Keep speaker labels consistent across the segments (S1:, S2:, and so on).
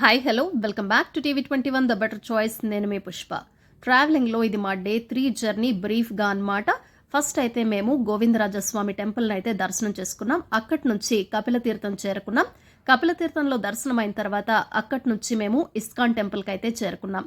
S1: Hi hello welcome back to TV twenty one the better choice నేను మీ పుష్ప. ట్రావెలింగ్లో ఇది మా డే త్రీ జర్నీ బ్రీఫ్గా అన్నమాట. ఫస్ట్ అయితే మేము గోవిందరాజస్వామి టెంపుల్ని అయితే దర్శనం చేసుకున్నాం. అక్కడి నుంచి కపిలతీర్థం చేరుకున్నాం. కపిలతీర్థంలో దర్శనం అయిన తర్వాత అక్కడి నుంచి మేము ఇస్కాన్ టెంపుల్కి అయితే చేరుకున్నాం.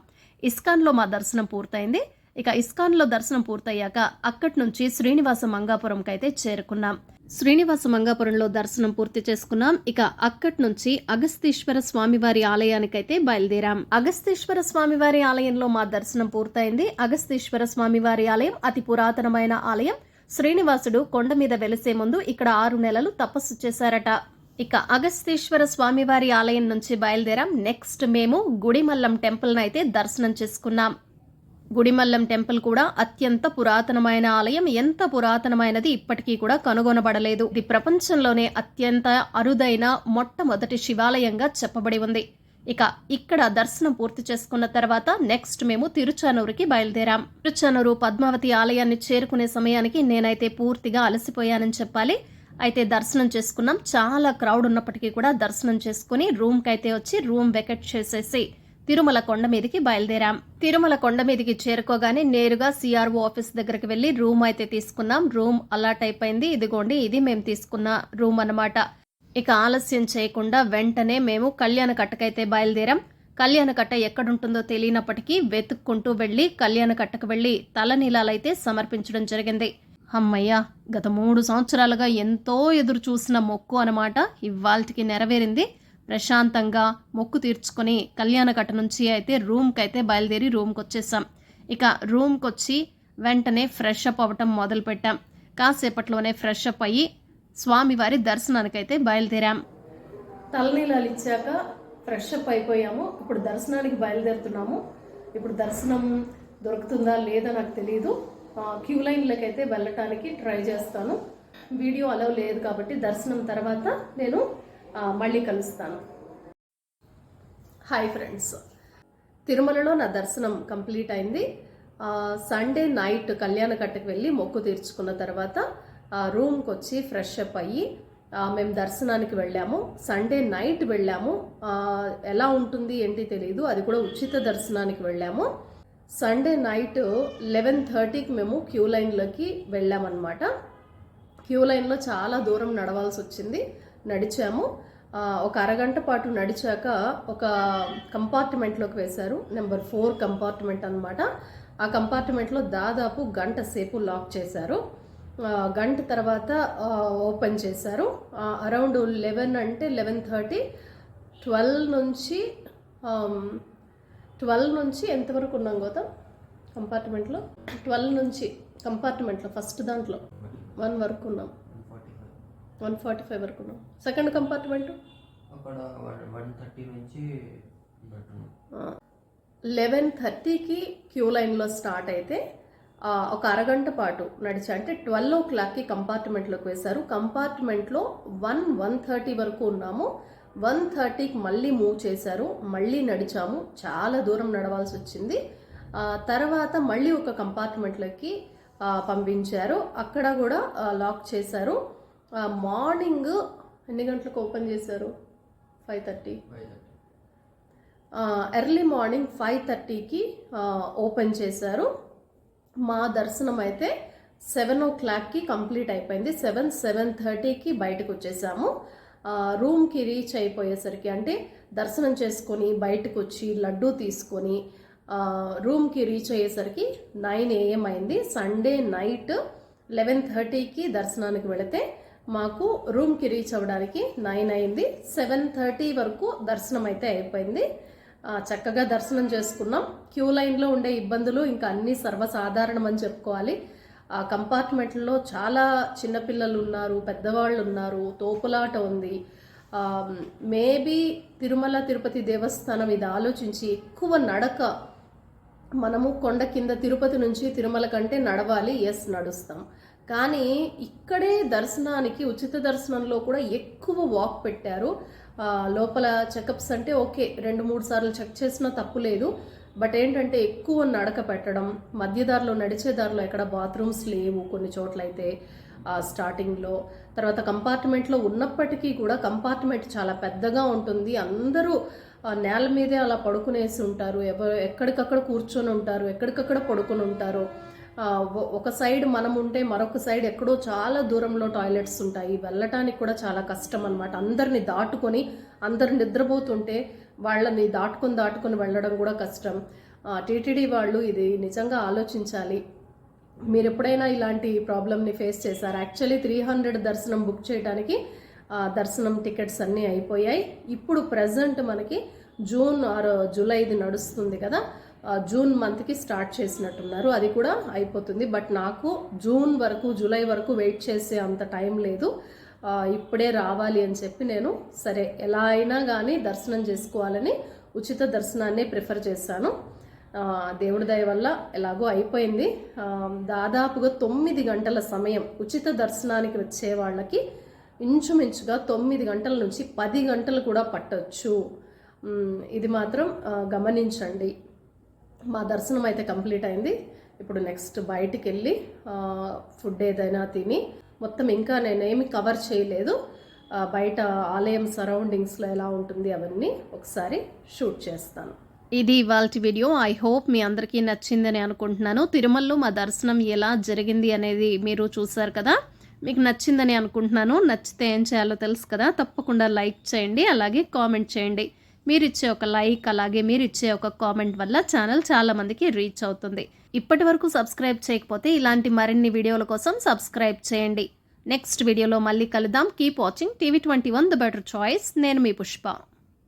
S1: ఇస్కాన్లో మా దర్శనం పూర్తయింది. ఇక ఇస్కాన్లో దర్శనం పూర్తయ్యాక అక్కడి నుంచి శ్రీనివాస మంగాపురంకి అయితే చేరుకున్నాం. శ్రీనివాస మంగాపురంలో దర్శనం పూర్తి చేసుకున్నాం. ఇక అక్కడి నుంచి అగస్తీశ్వర స్వామివారి ఆలయానికైతే బయలుదేరాం. అగస్తీశ్వర స్వామివారి ఆలయంలో మా దర్శనం పూర్తయింది. అగస్తీశ్వర స్వామివారి ఆలయం అతి పురాతనమైన ఆలయం. శ్రీనివాసుడు కొండ మీద వెలిసే ముందు ఇక్కడ ఆరు నెలలు తపస్సు చేశారట. ఇక అగస్తీశ్వర స్వామివారి ఆలయం నుంచి బయలుదేరాం. నెక్స్ట్ మేము గుడిమల్లం టెంపుల్ని అయితే దర్శనం చేసుకున్నాం. గుడిమల్లం టెంపుల్ కూడా అత్యంత పురాతనమైన ఆలయం. ఎంత పురాతనమైనది ఇప్పటికీ కూడా కనుగొనబడలేదు. ఇది ప్రపంచంలోనే అత్యంత అరుదైన మొట్టమొదటి శివాలయంగా చెప్పబడి ఉంది. ఇక ఇక్కడ దర్శనం పూర్తి చేసుకున్న తర్వాత నెక్స్ట్ మేము తిరుచానూరుకి బయలుదేరాం. తిరుచానూరు పద్మావతి ఆలయాన్ని చేరుకునే సమయానికి నేనైతే పూర్తిగా అలసిపోయానని చెప్పాలి. అయితే దర్శనం చేసుకున్నాం. చాలా క్రౌడ్ ఉన్నప్పటికీ కూడా దర్శనం చేసుకుని రూమ్కి అయితే వచ్చి రూమ్ వెకెట్ చేసేసి తిరుమల కొండ మీదకి బయలుదేరాం. తిరుమల కొండ మీదకి చేరుకోగానే నేరుగా సిఆర్ఓ ఆఫీస్ దగ్గరికి వెళ్ళి రూమ్ అయితే తీసుకున్నాం. రూమ్ అలాట్ అయిపోయింది. ఇదిగోండి ఇది మేము తీసుకున్న రూమ్ అన్నమాట. ఇక ఆలస్యం చేయకుండా వెంటనే మేము కళ్యాణ కట్టకైతే బయలుదేరాం. కళ్యాణ కట్ట ఎక్కడుంటుందో తెలియనప్పటికీ వెతుక్కుంటూ వెళ్ళి కళ్యాణ కట్టకు వెళ్ళి తలనీలాలైతే సమర్పించడం జరిగింది. అమ్మయ్య గత మూడు సంవత్సరాలుగా ఎంతో ఎదురు చూసిన మొక్కు అనమాట ఇవాళకి నెరవేరింది. ప్రశాంతంగా మొక్కు తీర్చుకొని కళ్యాణకట్ట నుంచి అయితే రూమ్కి అయితే బయలుదేరి రూమ్కి వచ్చేసాం ఇక రూమ్కి వచ్చి వెంటనే ఫ్రెష్ అప్ అవ్వటం మొదలుపెట్టాం. కాసేపట్లోనే ఫ్రెష్ అప్ అయ్యి స్వామివారి దర్శనానికైతే బయలుదేరాం. తలనీలాలు ఇచ్చాక ఫ్రెష్ అప్ అయిపోయాము. ఇప్పుడు దర్శనానికి బయలుదేరుతున్నాము. ఇప్పుడు దర్శనం దొరుకుతుందా లేదా నాకు తెలియదు క్యూ లైన్లోకి అయితే వెళ్ళటానికి ట్రై చేస్తాను. వీడియో అలవ్ లేదు కాబట్టి దర్శనం తర్వాత నేను మళ్ళీ కలుస్తాను. హాయ్ ఫ్రెండ్స్ తిరుమలలో నా దర్శనం కంప్లీట్ అయింది. సండే నైట్ కళ్యాణ కట్టకు వెళ్ళి మొక్కు తీర్చుకున్న తర్వాత రూమ్కి వచ్చి ఫ్రెష్ అప్ అయ్యి మేము దర్శనానికి వెళ్ళాము. సండే నైట్ వెళ్ళాము. ఎలా ఉంటుంది ఏంటి తెలియదు అది కూడా ఉచిత దర్శనానికి వెళ్ళాము. సండే నైట్ లెవెన్ థర్టీకి మేము క్యూ లైన్లోకి వెళ్ళామన్నమాట. క్యూ లైన్లో చాలా దూరం నడవాల్సి వచ్చింది. నడిచాము. ఒక అరగంట పాటు నడిచాక ఒక కంపార్ట్మెంట్లోకి వేశారు. నెంబర్ ఫోర్ కంపార్ట్మెంట్ అనమాట ఆ కంపార్ట్మెంట్లో దాదాపు గంట సేపు లాక్ చేశారు. గంట తర్వాత ఓపెన్ చేశారు. అరౌండ్ లెవెన్ అంటే లెవెన్ థర్టీ ట్వెల్వ్ నుంచి ట్వెల్వ్ నుంచి ఎంతవరకు ఉన్నాం గౌతమ్? కంపార్ట్మెంట్లో? ట్వెల్వ్ నుంచి కంపార్ట్మెంట్లో ఫస్ట్ దాంట్లో. వన్ వరకు ఉన్నాం. వన్ ఫార్టీ ఫైవ్ వరకు సెకండ్ కంపార్ట్మెంట్?
S2: అక్కడ వన్ థర్టీ నుంచి
S1: లెవెన్ థర్టీకి క్యూ లైన్లో స్టార్ట్ అయితే ఒక అరగంట పాటు నడిచా అంటే ట్వెల్వ్ ఓ క్లాక్కి కంపార్ట్మెంట్లోకి వేశారు. కంపార్ట్మెంట్లో వన్ వన్ థర్టీ వరకు ఉన్నాము. వన్ థర్టీకి మళ్ళీ మూవ్ చేశారు. మళ్ళీ నడిచాము. చాలా దూరం నడవాల్సి వచ్చింది. తర్వాత మళ్ళీ ఒక కంపార్ట్మెంట్లోకి పంపించారు. అక్కడ కూడా లాక్ చేశారు. మార్నింగ్ ఎన్ని గంటలకు ఓపెన్ చేశారు? Five thirty. Early morning five థర్టీకి ఓపెన్ చేశారు. మా దర్శనం అయితే సెవెన్ ఓ క్లాక్కి కంప్లీట్ అయిపోయింది. సెవెన్ సెవెన్ థర్టీకి బయటకు వచ్చేసాము. రూమ్కి రీచ్ అయిపోయేసరికి అంటే దర్శనం చేసుకొని బయటకు వచ్చి లడ్డూ తీసుకొని రూమ్కి రీచ్ అయ్యేసరికి నైన్ ఏఎం అయింది. సండే నైట్ లెవెన్ థర్టీకి దర్శనానికి వెళితే మాకు రూమ్కి రీచ్ అవ్వడానికి నైన్ అయింది. సెవెన్ థర్టీ వరకు దర్శనం అయితే అయిపోయింది. చక్కగా దర్శనం చేసుకున్నాం. క్యూ లైన్లో ఉండే ఇబ్బందులు ఇంకా అన్నీ సర్వసాధారణం అని చెప్పుకోవాలి. ఆ కంపార్ట్మెంట్లో చాలా చిన్నపిల్లలు ఉన్నారు పెద్దవాళ్ళు ఉన్నారు తోపులాట ఉంది. మేబీ తిరుమల తిరుపతి దేవస్థానం ఇది ఆలోచించి ఎక్కువ నడక మనము కొండ కింద తిరుపతి నుంచి తిరుమల కంటే నడవాలి. ఎస్ నడుస్తాం. కానీ ఇక్కడే దర్శనానికి ఉచిత దర్శనంలో కూడా ఎక్కువ వాక్ పెట్టారు. లోపల చెకప్స్ అంటే ఓకే రెండు మూడు సార్లు చెక్ చేసినా తప్పు లేదు. బట్ ఏంటంటే ఎక్కువ నడక పెట్టడం మధ్యదారిలో నడిచే దారిలో ఎక్కడ బాత్రూమ్స్ లేవు కొన్ని చోట్ల అయితే స్టార్టింగ్లో. తర్వాత కంపార్ట్మెంట్లో ఉన్నప్పటికీ కూడా కంపార్ట్మెంట్ చాలా పెద్దగా ఉంటుంది. అందరూ నేల మీదే అలా పడుకునేసి ఉంటారు. ఎవరు ఎక్కడికక్కడ కూర్చొని ఉంటారు ఎక్కడికక్కడ పడుకొని ఉంటారు. ఒక సైడ్ మనం ఉంటే మరొక సైడ్ ఎక్కడో చాలా దూరంలో టాయిలెట్స్ ఉంటాయి. వెళ్ళటానికి కూడా చాలా కష్టం అనమాట అందరిని దాటుకొని అందరు నిద్రపోతుంటే వాళ్ళని దాటుకొని దాటుకొని వెళ్ళడం కూడా కష్టం. టీటీడీ వాళ్ళు ఇది నిజంగా ఆలోచించాలి. మీరు ఎప్పుడైనా ఇలాంటి ప్రాబ్లమ్ని ఫేస్ చేశారు? యాక్చువల్లీ త్రీ హండ్రెడ్ దర్శనం బుక్ చేయడానికి ఆ, దర్శనం టికెట్స్ అన్నీ అయిపోయాయి. ఇప్పుడు ప్రజెంట్ మనకి జూన్ ఆరు జూలైది నడుస్తుంది కదా. జూన్ మంత్కి స్టార్ట్ చేసినట్టున్నారు. అది కూడా అయిపోతుంది. బట్ నాకు జూన్ వరకు జూలై వరకు వెయిట్ చేసే అంత టైం లేదు. ఇప్పుడే రావాలి అని చెప్పి నేను సరే ఎలా అయినా కానీ దర్శనం చేసుకోవాలని ఉచిత దర్శనాన్ని ప్రిఫర్ చేశాను. దేవుడి దయ వల్ల ఎలాగో అయిపోయింది. దాదాపుగా తొమ్మిది గంటల సమయం ఉచిత దర్శనానికి వచ్చే వాళ్ళకి ఇంచుమించుగా తొమ్మిది గంటల నుంచి పది గంటలు కూడా పట్టవచ్చు ఇది మాత్రం గమనించండి. మా దర్శనం అయితే కంప్లీట్ అయింది. ఇప్పుడు నెక్స్ట్ బయటికి వెళ్ళి ఫుడ్ ఏదైనా తిని మొత్తం ఇంకా నేనేమి కవర్ చేయలేదు. బయట ఆలయం సరౌండింగ్స్లో ఎలా ఉంటుంది అవన్నీ ఒకసారి షూట్ చేస్తాను. ఇది ఇవాళ వీడియో. ఐ హోప్ మీ అందరికీ నచ్చిందని అనుకుంటున్నాను. తిరుమలలో మా దర్శనం ఎలా జరిగింది అనేది మీరు చూసారు కదా? మీకు నచ్చిందని అనుకుంటున్నాను. నచ్చితే ఏం చేయాలో తెలుసు కదా? తప్పకుండా లైక్ చేయండి అలాగే కామెంట్ చేయండి. మీరు ఇచ్చే ఒక లైక్ అలాగే మీరు ఇచ్చే ఒక కామెంట్ వల్ల ఛానల్ చాలా మందికి రీచ్ అవుతుంది. ఇప్పటి వరకు సబ్స్క్రైబ్ చేయకపోతే ఇలాంటి మరిన్ని వీడియోల కోసం సబ్స్క్రైబ్ చేయండి. నెక్స్ట్ వీడియోలో మళ్ళీ కలుద్దాం. Keep watching TV twenty one the better choice. నేను మీ పుష్ప.